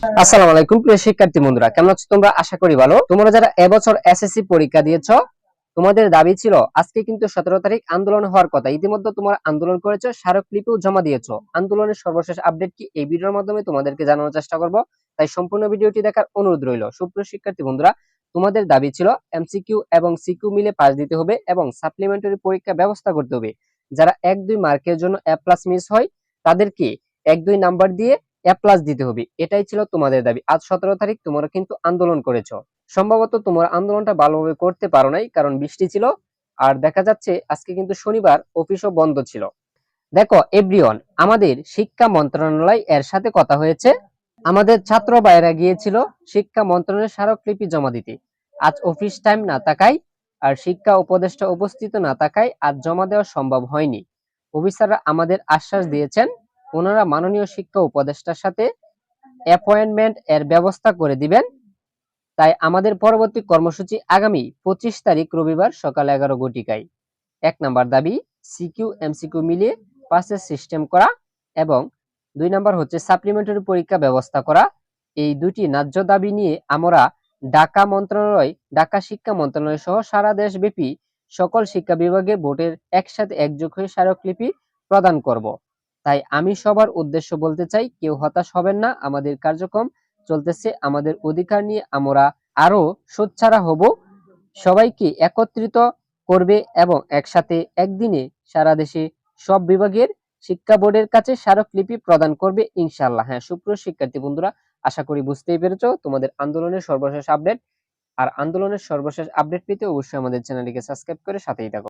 আসসালামু আলাইকুম, প্রিয় শিক্ষার্থী বন্ধুরা, কেমন আছো তোমরা? আশা করি ভালো। তোমরা যারা এবছর এসএসসি পরীক্ষা দিয়েছ, তোমাদের দাবি ছিল, আজকে কিন্তু সতেরো তারিখ আন্দোলন হওয়ার কথা। ইতিমধ্যে তোমরা আন্দোলন করেছ স্মারকলিপিও জমা দিয়েছ। আন্দোলনের সর্বশেষ আপডেট কি এই ভিডিওর মাধ্যমে তোমাদেরকে জানানোর চেষ্টা করব। তাই সম্পূর্ণ ভিডিওটি দেখার অনুরোধ রইল। সুপ্রিয় শিক্ষার্থী বন্ধুরা, তোমাদের দাবি ছিল এমসিকিউ এবং সিকিউ মিলে পাস দিতে হবে এবং সাপ্লিমেন্টারি পরীক্ষা ব্যবস্থা করতে হবে। যারা এক দুই মার্কের জন্য এ প্লাস মিস হয়, তাদেরকে এক দুই নাম্বার দিয়ে এ প্লাস দিতে হবে। এটাই ছিল তোমাদের দাবি। আজ সতেরো তারিখ, তোমরা কিন্তু আন্দোলন করেছ। সম্ভবত তোমরা আন্দোলনটা ভালোভাবে করতে পারো নাই, কারণ বৃষ্টি ছিল। আর দেখা যাচ্ছে, আজকে কিন্তু শনিবার অফিসও বন্ধ ছিল। দেখো, এভরিওয়ান, আমাদের শিক্ষা মন্ত্রণালয় এর সাথে কথা হয়েছে। আমাদের ছাত্র ভাইরা গিয়েছিল শিক্ষা মন্ত্রণালয়ের স্মারকলিপি জমা দিতে। আজ অফিস টাইম না থাকায় আর শিক্ষা উপদেষ্টা উপস্থিত না থাকায় আজ জমা দেওয়া সম্ভব হয়নি। অফিসাররা আমাদের আশ্বাস দিয়েছেন ওনারা মাননীয় শিক্ষা উপদেষ্টার সাথে অ্যাপয়েন্টমেন্ট এর ব্যবস্থা করে দিবেন। তাই আমাদের পরবর্তী কর্মসূচি আগামী পঁচিশ তারিখ রবিবার সকাল এগারো ঘটিকায় এক নাম্বার দাবি সিকিউ এমসিকিউ মিলিয়ে পাসের সিস্টেম করা এবং দুই নাম্বার হচ্ছে সাপ্লিমেন্টারি পরীক্ষা ব্যবস্থা করা। এই দুটি ন্যায্য দাবি নিয়ে আমরা ঢাকা মন্ত্রণালয়, ঢাকা শিক্ষা মন্ত্রণালয় সহ সারা দেশব্যাপী সকল শিক্ষা বিভাগে ভোটের একসাথে একযোগ হয়ে স্মারকলিপি প্রদান করব। তাই আমি সবার উদ্দেশ্য বলতে চাই, কেউ হতাশ হবেন না, আমাদের কার্যক্রম চলতেছে, আমাদের অধিকার নিয়ে আমরা আরও সোচ্ছারা হব। সবাইকে একত্রিত করবে এবং একসাথে একদিনে সারা দেশে সব বিভাগের শিক্ষা বোর্ডের কাছে স্মারকলিপি প্রদান করবে ইনশাল্লাহ হ্যাঁ সুপ্রিয় শিক্ষার্থী বন্ধুরা, আশা করি বুঝতেই পেরেছ, তোমাদের আন্দোলনের সর্বশেষ আপডেট। আর আন্দোলনের সর্বশেষ আপডেট পেতে অবশ্যই আমাদের চ্যানেলটিকে সাবস্ক্রাইব করে সাথেই থাকো।